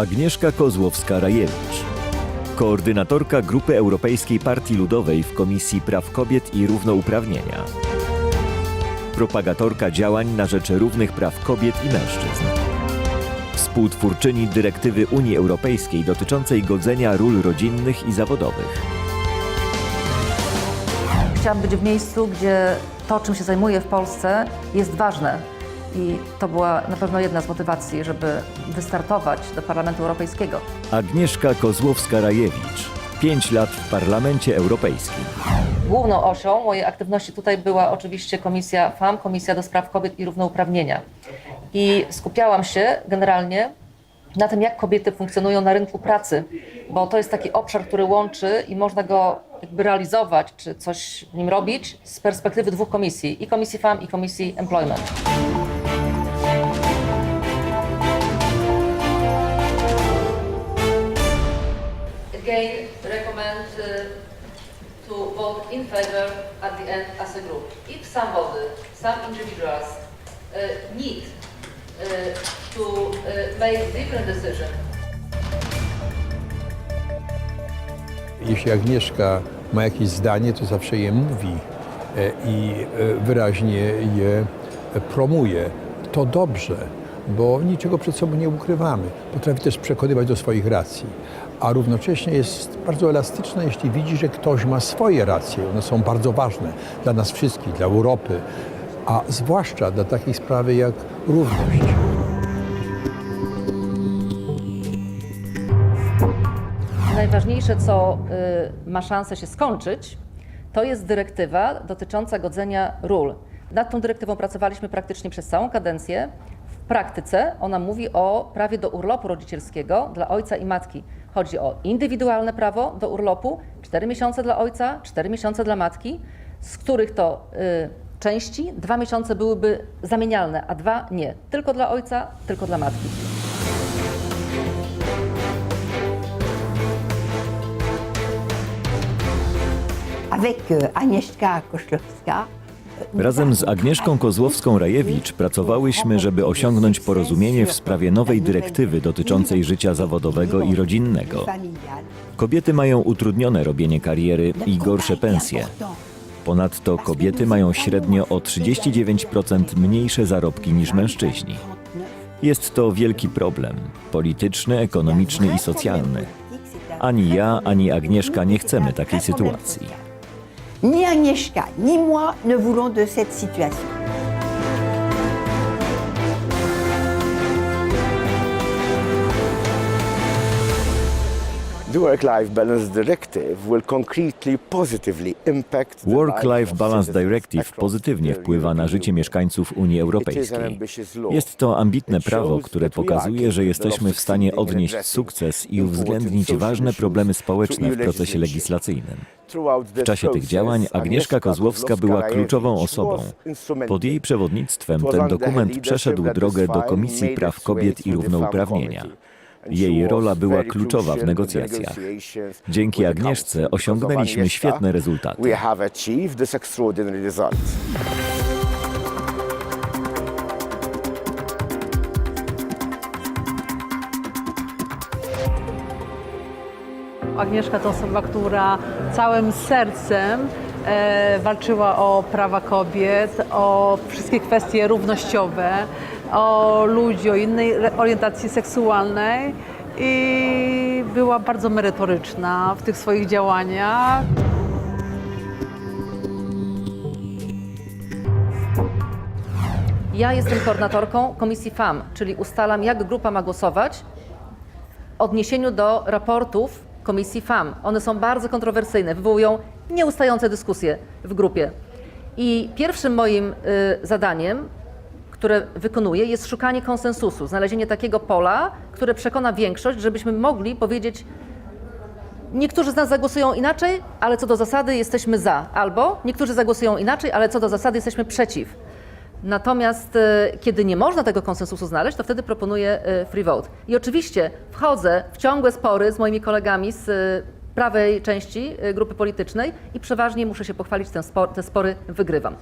Agnieszka Kozłowska-Rajewicz, koordynatorka Grupy Europejskiej Partii Ludowej w Komisji Praw Kobiet i Równouprawnienia, propagatorka działań na rzecz równych praw kobiet i mężczyzn, współtwórczyni dyrektywy Unii Europejskiej dotyczącej godzenia ról rodzinnych i zawodowych. Chciałam być w miejscu, gdzie to, czym się zajmuję w Polsce, jest ważne. I to była na pewno jedna z motywacji, żeby wystartować do Parlamentu Europejskiego. Agnieszka Kozłowska-Rajewicz, 5 lat w Parlamencie Europejskim. Główną osią mojej aktywności tutaj była oczywiście Komisja FAM, Komisja do Spraw Kobiet i Równouprawnienia. I skupiałam się generalnie na tym, jak kobiety funkcjonują na rynku pracy, bo to jest taki obszar, który łączy i można go jakby realizować, czy coś w nim robić z perspektywy dwóch komisji, i Komisji FAM, i Komisji Employment. Again, recommend uh, to vote in favor at the end as a group. If somebody, some individuals uh, need uh, to make different decision, Jeśli Agnieszka ma jakieś zdanie, to zawsze je mówi i wyraźnie je promuje. To dobrze, bo niczego przed sobą nie ukrywamy. Potrafi też przekonywać do swoich racji, a równocześnie jest bardzo elastyczna, jeśli widzi, że ktoś ma swoje racje. One są bardzo ważne dla nas wszystkich, dla Europy, a zwłaszcza dla takiej sprawy jak równość. najważniejsze, co y, ma szansę się skończyć, to jest dyrektywa dotycząca godzenia ról. Nad tą dyrektywą pracowaliśmy praktycznie przez całą kadencję. W praktyce ona mówi o prawie do urlopu rodzicielskiego dla ojca i matki. Chodzi o indywidualne prawo do urlopu, 4 miesiące dla ojca, 4 miesiące dla matki, z których to y, części dwa miesiące byłyby zamienialne, a dwa nie. Tylko dla ojca, tylko dla matki. avec Agnieszka Koszlowska. Razem z Agnieszką Kozłowską-Rajewicz pracowałyśmy, żeby osiągnąć porozumienie w sprawie nowej dyrektywy dotyczącej życia zawodowego i rodzinnego. Kobiety mają utrudnione robienie kariery i gorsze pensje. Ponadto kobiety mają średnio o 39% mniejsze zarobki niż mężczyźni. Jest to wielki problem polityczny, ekonomiczny i socjalny. Ani ja, ani Agnieszka nie chcemy takiej sytuacji. Ni Agnieszka, ni moi ne voulons de cette situation. Work-Life Balance Directive will concretely positively impact Work-Life Balance Directive pozytywnie wpływa na życie mieszkańców Unii Europejskiej. Jest to ambitne prawo, które pokazuje, że jesteśmy w stanie odnieść sukces i uwzględnić ważne problemy społeczne w procesie legislacyjnym. W czasie tych działań Agnieszka Kozłowska była kluczową osobą. Pod jej przewodnictwem ten dokument przeszedł drogę do Komisji Praw Kobiet i Równouprawnienia. Jej rola była kluczowa w negocjacjach. Dzięki Agnieszce osiągnęliśmy świetne rezultaty. Agnieszka to osoba, która całym sercem e, walczyła o prawa kobiet, o wszystkie kwestie równościowe, o ludzi o innej orientacji seksualnej i była bardzo merytoryczna w tych swoich działaniach. Ja jestem koordynatorką Komisji FAM, czyli ustalam, jak grupa ma głosować w odniesieniu do raportów Komisji FAM. One są bardzo kontrowersyjne, wywołują nieustające dyskusje w grupie. I pierwszym moim y, zadaniem, które wykonuję, jest szukanie konsensusu, znalezienie takiego pola, które przekona większość, żebyśmy mogli powiedzieć, Niektórzy z nas zagłosują inaczej, ale co do zasady jesteśmy za. Albo niektórzy zagłosują inaczej, ale co do zasady jesteśmy przeciw. Natomiast e, kiedy nie można tego konsensusu znaleźć, to wtedy proponuję e, free vote. I oczywiście wchodzę w ciągłe spory z moimi kolegami z e, prawej części grupy politycznej i przeważnie muszę się pochwalić, te spory wygrywam.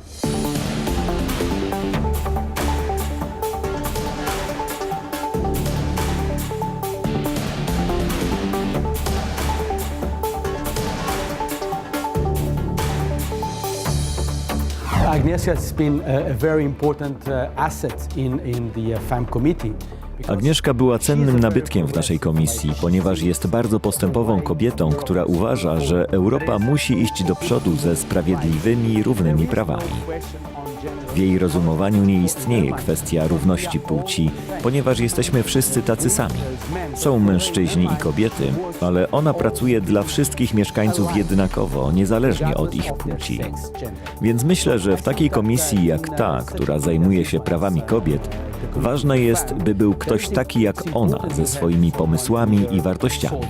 Agnieszka has been a, very important uh, asset in, in the uh, FAM committee. Agnieszka była cennym nabytkiem w naszej komisji, ponieważ jest bardzo postępową kobietą, która uważa, że Europa musi iść do przodu ze sprawiedliwymi, równymi prawami. W jej rozumowaniu nie istnieje kwestia równości płci, ponieważ jesteśmy wszyscy tacy sami. Są mężczyźni i kobiety, ale ona pracuje dla wszystkich mieszkańców jednakowo, niezależnie od ich płci. Więc myślę, że w takiej komisji jak ta, która zajmuje się prawami kobiet, ważne jest, by był ktoś taki jak ona, ze swoimi pomysłami i wartościami.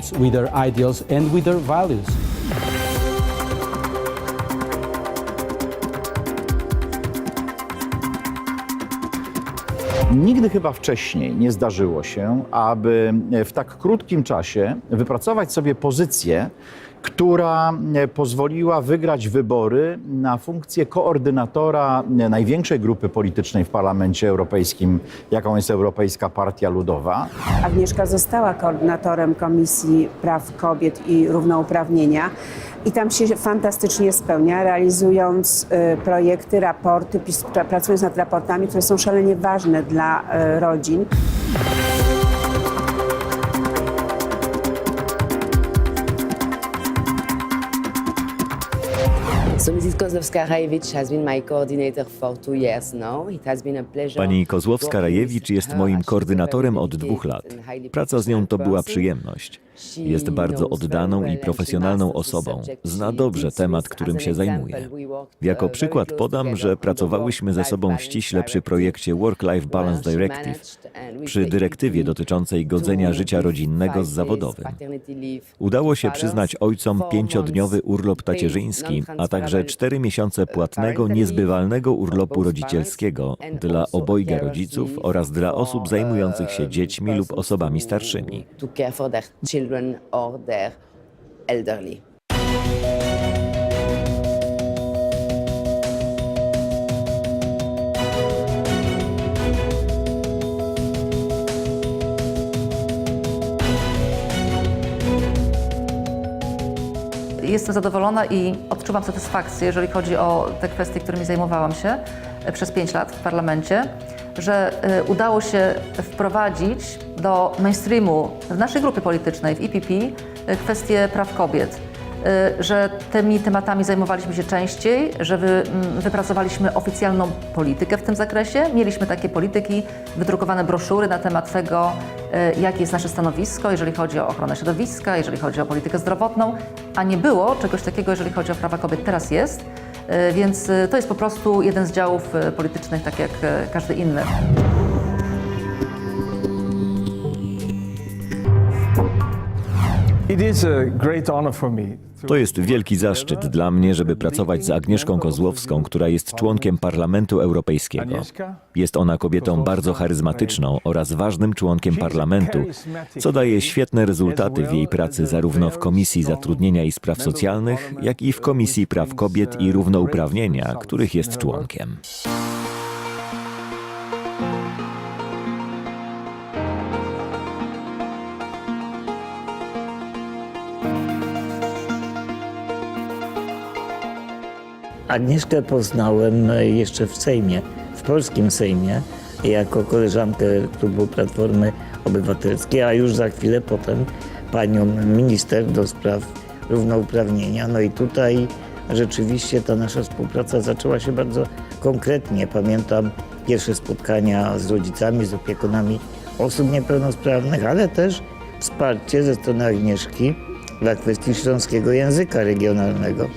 Nigdy chyba wcześniej nie zdarzyło się, aby w tak krótkim czasie wypracować sobie pozycję, która pozwoliła wygrać wybory na funkcję koordynatora największej grupy politycznej w Parlamencie Europejskim, jaką jest Europejska Partia Ludowa. Agnieszka została koordynatorem Komisji Praw Kobiet i Równouprawnienia i tam się fantastycznie spełnia, realizując y, projekty, raporty, pracując nad raportami, które są szalenie ważne dla rodzin. Pani Kozłowska-Rajewicz jest moim koordynatorem od dwóch lat. Praca z nią to była przyjemność. Jest bardzo oddaną i profesjonalną osobą. Zna dobrze temat, którym się zajmuje. Jako przykład podam, że pracowałyśmy ze sobą ściśle przy projekcie Work-Life Balance Directive, przy dyrektywie dotyczącej godzenia życia rodzinnego z zawodowym. Udało się przyznać ojcom pięciodniowy urlop tacierzyński, a także cztery miesiące płatnego, niezbywalnego urlopu rodzicielskiego dla obojga rodziców oraz dla osób zajmujących się dziećmi lub osobami starszymi. Jestem zadowolona i odczuwam satysfakcję, jeżeli chodzi o te kwestie, którymi zajmowałam się e, przez pięć lat w parlamencie, że e, udało się wprowadzić do mainstreamu w naszej grupie politycznej, w IPP, e, kwestie praw kobiet. E, Że tymi tematami zajmowaliśmy się częściej, że wy, m, wypracowaliśmy oficjalną politykę w tym zakresie. Mieliśmy takie polityki, wydrukowane broszury na temat tego, e, jakie jest nasze stanowisko, jeżeli chodzi o ochronę środowiska, jeżeli chodzi o politykę zdrowotną, a nie było czegoś takiego, jeżeli chodzi o prawa kobiet. Teraz jest, E, więc to jest po prostu jeden z działów politycznych, tak jak każdy inny. To- jest wielki zaszczyt dla mnie, żeby pracować z Agnieszką Kozłowską, która jest członkiem Parlamentu Europejskiego. Jest ona kobietą bardzo charyzmatyczną oraz ważnym członkiem parlamentu, co daje świetne rezultaty w jej pracy zarówno w Komisji Zatrudnienia i Spraw Socjalnych, jak i w Komisji Praw Kobiet i Równouprawnienia, których jest członkiem. Agnieszkę poznałem jeszcze w Sejmie, w polskim Sejmie, jako koleżankę klubu Platformy Obywatelskiej, a już za chwilę potem panią minister do spraw równouprawnienia. No i tutaj rzeczywiście ta nasza współpraca zaczęła się bardzo konkretnie. Pamiętam pierwsze spotkania z rodzicami, z opiekunami osób niepełnosprawnych, ale też wsparcie ze strony Agnieszki dla kwestii śląskiego języka regionalnego.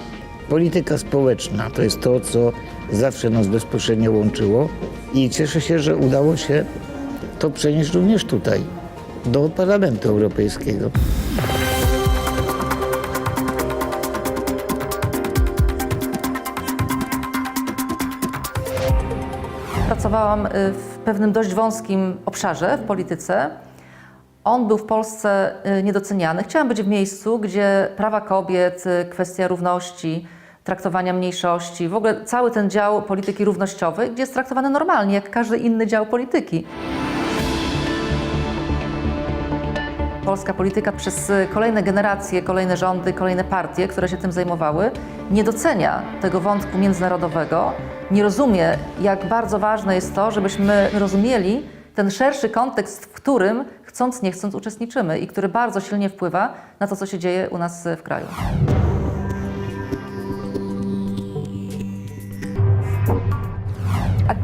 Polityka społeczna to jest to, co zawsze nas bezpośrednio łączyło i cieszę się, że udało się to przenieść również tutaj, do Parlamentu Europejskiego. Pracowałam y, w pewnym dość wąskim obszarze w polityce. On był w Polsce y, niedoceniany. Chciałam być w miejscu, gdzie prawa kobiet, y, kwestia równości, traktowania mniejszości, w ogóle cały ten dział polityki równościowej, gdzie jest traktowany normalnie, jak każdy inny dział polityki. Polska polityka przez kolejne generacje, kolejne rządy, kolejne partie, które się tym zajmowały, nie docenia tego wątku międzynarodowego, nie rozumie, jak bardzo ważne jest to, żebyśmy rozumieli ten szerszy kontekst, w którym chcąc, nie chcąc uczestniczymy i który bardzo silnie wpływa na to, co się dzieje u nas w kraju.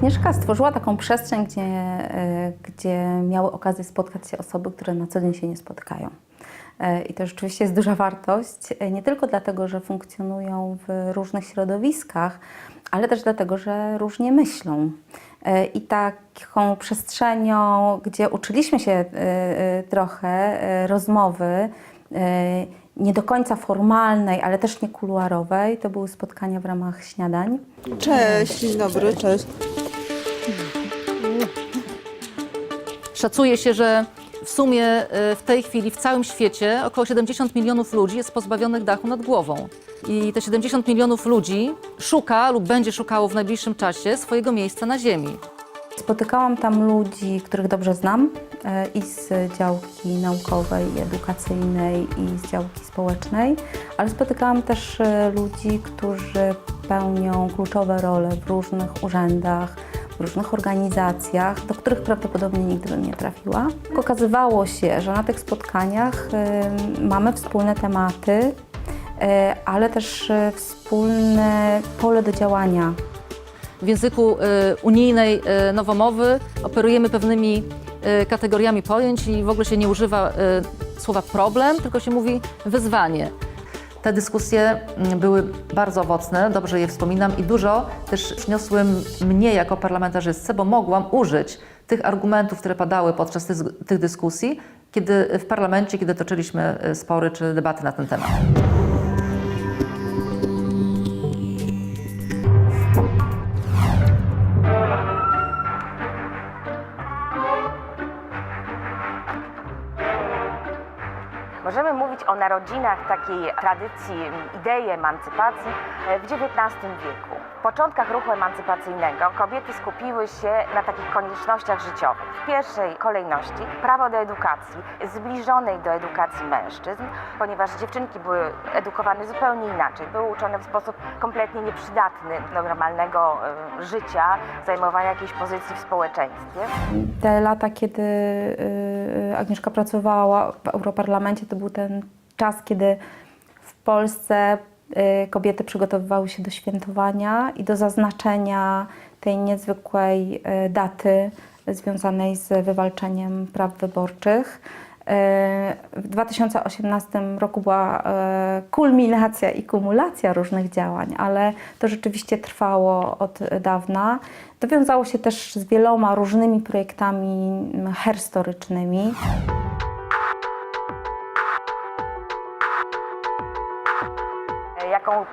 Agnieszka stworzyła taką przestrzeń, gdzie, e, gdzie miały okazję spotkać się osoby, które na co dzień się nie spotykają. E, I to rzeczywiście jest duża wartość, e, nie tylko dlatego, że funkcjonują w różnych środowiskach, ale też dlatego, że różnie myślą. I taką przestrzenią, gdzie uczyliśmy się trochę rozmowy, nie do końca formalnej, ale też nie kuluarowej, to były spotkania w ramach śniadań. Cześć, dzień dobry, cześć. Szacuje się, że w sumie e, w tej chwili w całym świecie około 70 milionów ludzi jest pozbawionych dachu nad głową. I te 70 milionów ludzi szuka lub będzie szukało w najbliższym czasie swojego miejsca na Ziemi. Spotykałam tam ludzi, których dobrze znam e, i z działki naukowej, i edukacyjnej, i z działki społecznej, ale spotykałam też e, ludzi, którzy pełnią kluczowe role w różnych urzędach, w różnych organizacjach, do których prawdopodobnie nigdy bym nie trafiła. Okazywało się, że na tych spotkaniach mamy wspólne tematy, e, ale też e, wspólne pole do działania. W języku y, unijnej y, nowomowy operujemy pewnymi y, kategoriami pojęć i w ogóle się nie używa y, słowa problem, tylko się mówi wyzwanie. Te dyskusje mm, były bardzo owocne, dobrze je wspominam i dużo też przyniosły m- mnie jako parlamentarzystce, bo mogłam użyć tych argumentów, które padały podczas tych, tych dyskusji, kiedy w parlamencie, kiedy toczyliśmy y, spory czy debaty na ten temat. Narodzinach takiej tradycji, idei emancypacji e, w XIX wieku. W początkach ruchu emancypacyjnego kobiety skupiły się na takich koniecznościach życiowych. W pierwszej kolejności prawo do edukacji, zbliżonej do edukacji mężczyzn, ponieważ dziewczynki były edukowane zupełnie inaczej. Były uczone w sposób kompletnie nieprzydatny do normalnego e, życia, zajmowania jakiejś pozycji w społeczeństwie. Te lata, kiedy y, Agnieszka pracowała w Europarlamencie, to był ten czas, kiedy w Polsce y, kobiety przygotowywały się do świętowania i do zaznaczenia tej niezwykłej y, daty związanej z wywalczeniem praw wyborczych. Y, W 2018 roku była kulminacja i kumulacja różnych działań, ale to rzeczywiście trwało od dawna. To wiązało się też z wieloma różnymi projektami herstorycznymi.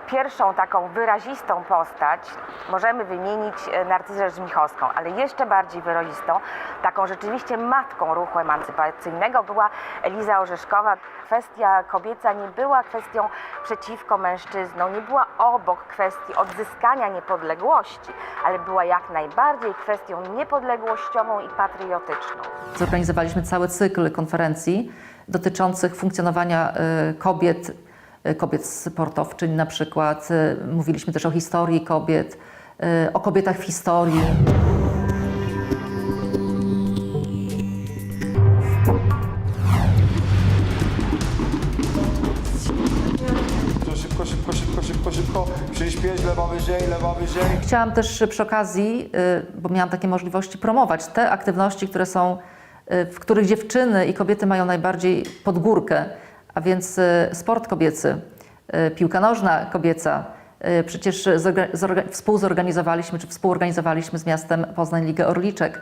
Pierwszą taką wyrazistą postać możemy wymienić e, Narcyzę Żmichowską, ale jeszcze bardziej wyrazistą, taką rzeczywiście matką ruchu emancypacyjnego była Eliza Orzeszkowa. Kwestia kobieca nie była kwestią przeciwko mężczyznom, nie była obok kwestii odzyskania niepodległości, ale była jak najbardziej kwestią niepodległościową i patriotyczną. Zorganizowaliśmy cały cykl konferencji dotyczących funkcjonowania y, kobiet, kobiet sportowczyń na przykład. Y, Mówiliśmy też o historii kobiet, y, o kobietach w historii. Szybko, szybko, szybko, szybko, lewa wyżej, lewa wyżej. Chciałam też przy okazji, bo miałam takie możliwości, promować te aktywności, które są, w których dziewczyny i kobiety mają najbardziej pod górkę, a więc y, sport kobiecy, y, piłka nożna kobieca. Y, Przecież zorga- zorga- współzorganizowaliśmy, czy współorganizowaliśmy z miastem Poznań Ligę Orliczek.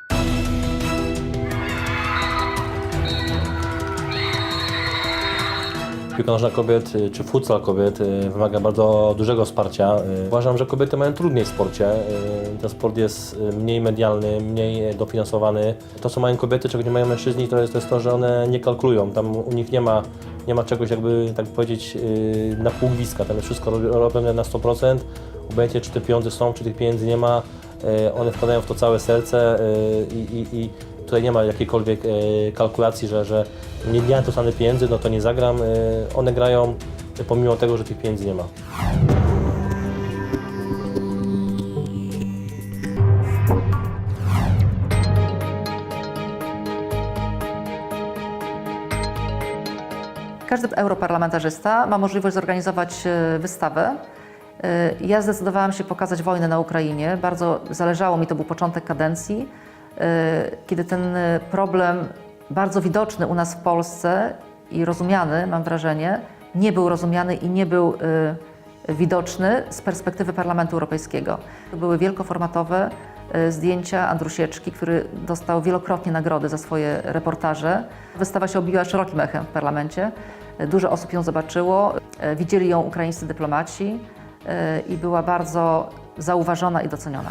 Piłka nożna kobiet czy futsal kobiet wymaga bardzo dużego wsparcia. Uważam, że kobiety mają trudniej w sporcie. Ten sport jest mniej medialny, mniej dofinansowany. To, co mają kobiety, czego nie mają mężczyźni, to jest, to jest to, że one nie kalkulują. Tam u nich nie ma, nie ma czegoś, jakby tak powiedzieć, y, na pół. Tam jest wszystko robi- robione na 100%. Obojętnie, czy te pieniądze są, czy tych pieniędzy nie ma. Y, One wkładają w to całe serce y, i, i, tutaj nie ma jakiejkolwiek e, kalkulacji, że, że nie miałem to same pieniędzy, no to nie zagram. E, one grają pomimo tego, że tych pieniędzy nie ma. Europarlamentarzysta ma możliwość zorganizować e, wystawę. E, Ja zdecydowałam się pokazać wojnę na Ukrainie. Bardzo zależało mi, to był początek kadencji, e, kiedy ten problem bardzo widoczny u nas w Polsce i rozumiany, mam wrażenie, nie był rozumiany i nie był widoczny z perspektywy Parlamentu Europejskiego. To były wielkoformatowe zdjęcia Andrusieczki, który dostał wielokrotnie nagrody za swoje reportaże. Wystawa się obiła szerokim echem w parlamencie. Dużo osób ją zobaczyło, e, widzieli ją ukraińscy dyplomaci e, i była bardzo zauważona i doceniona.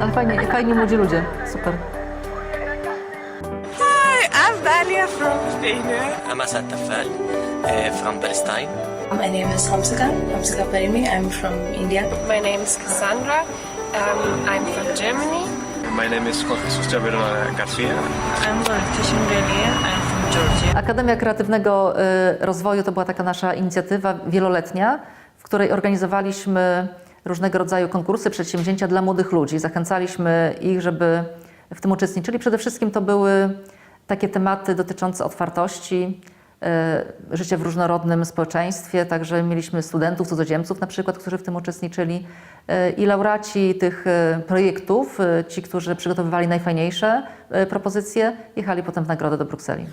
Ale fajnie, fajnie młodzi ludzie, super. Hi, I'm Dalia from Albania. I'm Asad Tafal uh, from Palestine. My name is Hamsika, Hamsika Parimi. I'm from India. My name is Cassandra. Um, I'm from Germany. My name is Jorge Susjaber Garcia. I'm Letitia Relia. I'm from Georgia. Akademia Kreatywnego y, Rozwoju to była taka nasza inicjatywa wieloletnia, w której organizowaliśmy różnego rodzaju konkursy, przedsięwzięcia dla młodych ludzi. Zachęcaliśmy ich, żeby w tym uczestniczyli. Przede wszystkim to były takie tematy dotyczące otwartości, y, życia w różnorodnym społeczeństwie. Także mieliśmy studentów, cudzoziemców na przykład, którzy w tym uczestniczyli. Y, I laureaci tych y, projektów, ci, którzy przygotowywali najfajniejsze propozycje, jechali potem w nagrodę do Brukseli.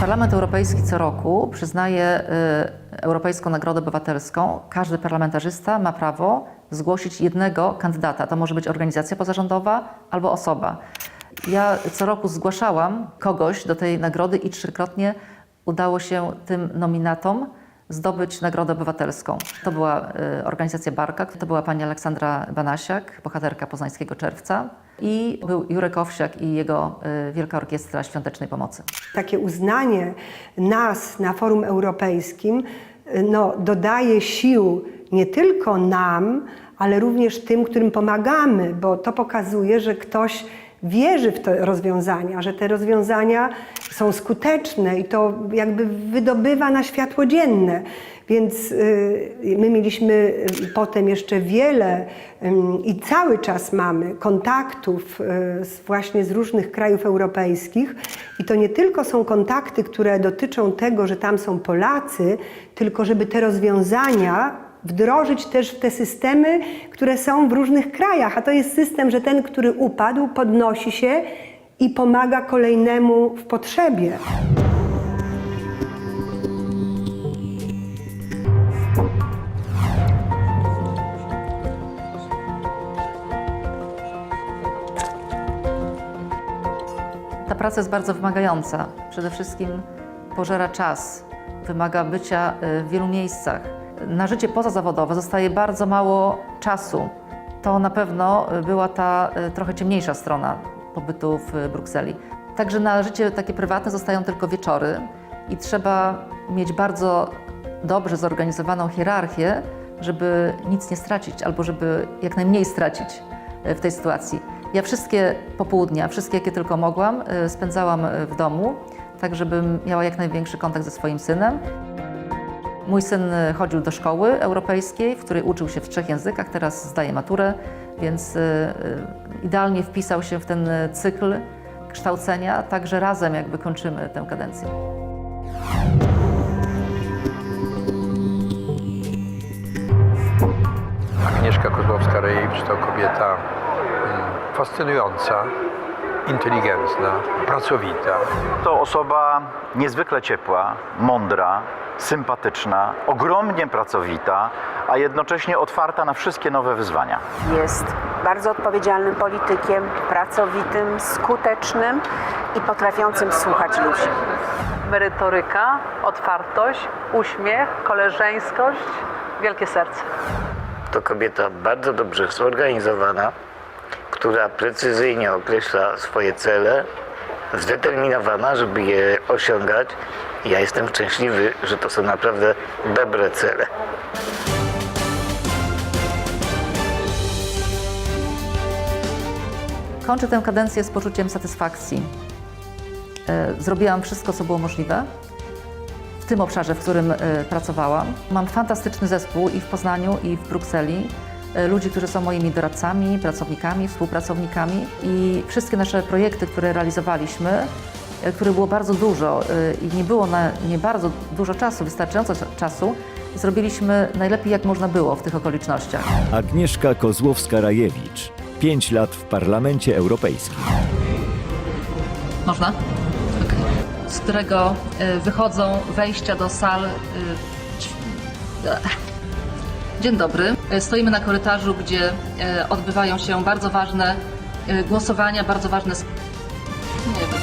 Parlament Europejski co roku przyznaje y, Europejską Nagrodę Obywatelską. Każdy parlamentarzysta ma prawo zgłosić jednego kandydata. To może być organizacja pozarządowa albo osoba. Ja co roku zgłaszałam kogoś do tej nagrody i trzykrotnie udało się tym nominatom zdobyć Nagrodę Obywatelską. To była y, organizacja Barka, to była pani Aleksandra Banasiak, bohaterka Poznańskiego Czerwca i był Jurek Owsiak i jego y, Wielka Orkiestra Świątecznej Pomocy. Takie uznanie nas na forum europejskim no, dodaje sił nie tylko nam, ale również tym, którym pomagamy, bo to pokazuje, że ktoś wierzy w te rozwiązania, że te rozwiązania są skuteczne i to jakby wydobywa na światło dzienne. Więc y, my mieliśmy y, potem jeszcze wiele ym, i cały czas mamy kontaktów y, właśnie z różnych krajów europejskich i to nie tylko są kontakty, które dotyczą tego, że tam są Polacy, tylko żeby te rozwiązania wdrożyć też w te systemy, które są w różnych krajach. A to jest system, że ten, który upadł, podnosi się i pomaga kolejnemu w potrzebie. Ta praca jest bardzo wymagająca. Przede wszystkim pożera czas, wymaga bycia y, w wielu miejscach. Na życie pozazawodowe zostaje bardzo mało czasu. To na pewno była ta y, trochę ciemniejsza strona pobytu w Brukseli. Także na życie takie prywatne zostają tylko wieczory i trzeba mieć bardzo dobrze zorganizowaną hierarchię, żeby nic nie stracić albo żeby jak najmniej stracić y, w tej sytuacji. Ja wszystkie popołudnia, wszystkie jakie tylko mogłam, y, spędzałam w domu, tak żebym miała jak największy kontakt ze swoim synem. Mój syn y, chodził do szkoły europejskiej, w której uczył się w trzech językach, teraz zdaje maturę, więc y, y, idealnie wpisał się w ten cykl kształcenia, także razem jakby kończymy tę kadencję. Agnieszka Kozłowska-Rejewicz to kobieta mm, fascynująca, inteligentna, pracowita. To osoba niezwykle ciepła, mądra, sympatyczna, ogromnie pracowita, a jednocześnie otwarta na wszystkie nowe wyzwania. Jest bardzo odpowiedzialnym politykiem, pracowitym, skutecznym i potrafiącym słuchać ludzi. Merytoryka, otwartość, uśmiech, koleżeńskość, wielkie serce. To kobieta bardzo dobrze zorganizowana, która precyzyjnie określa swoje cele, zdeterminowana, żeby je osiągać. Ja jestem szczęśliwy, że to są naprawdę dobre cele. Kończę tę kadencję z poczuciem satysfakcji. E, Zrobiłam wszystko, co było możliwe. tym obszarze, w którym e, pracowałam. Mam fantastyczny zespół i w Poznaniu, i w Brukseli. E, Ludzi, którzy są moimi doradcami, pracownikami, współpracownikami i wszystkie nasze projekty, które realizowaliśmy, e, których było bardzo dużo e, i nie było na nie bardzo dużo czasu, wystarczająco czasu, zrobiliśmy najlepiej jak można było w tych okolicznościach. Agnieszka Kozłowska-Rajewicz. Pięć lat w Parlamencie Europejskim. Można? Z którego wychodzą wejścia do sal. Dzień dobry. E, stoimy na korytarzu, gdzie e, odbywają się bardzo ważne e, głosowania, bardzo ważne. Nie wiem.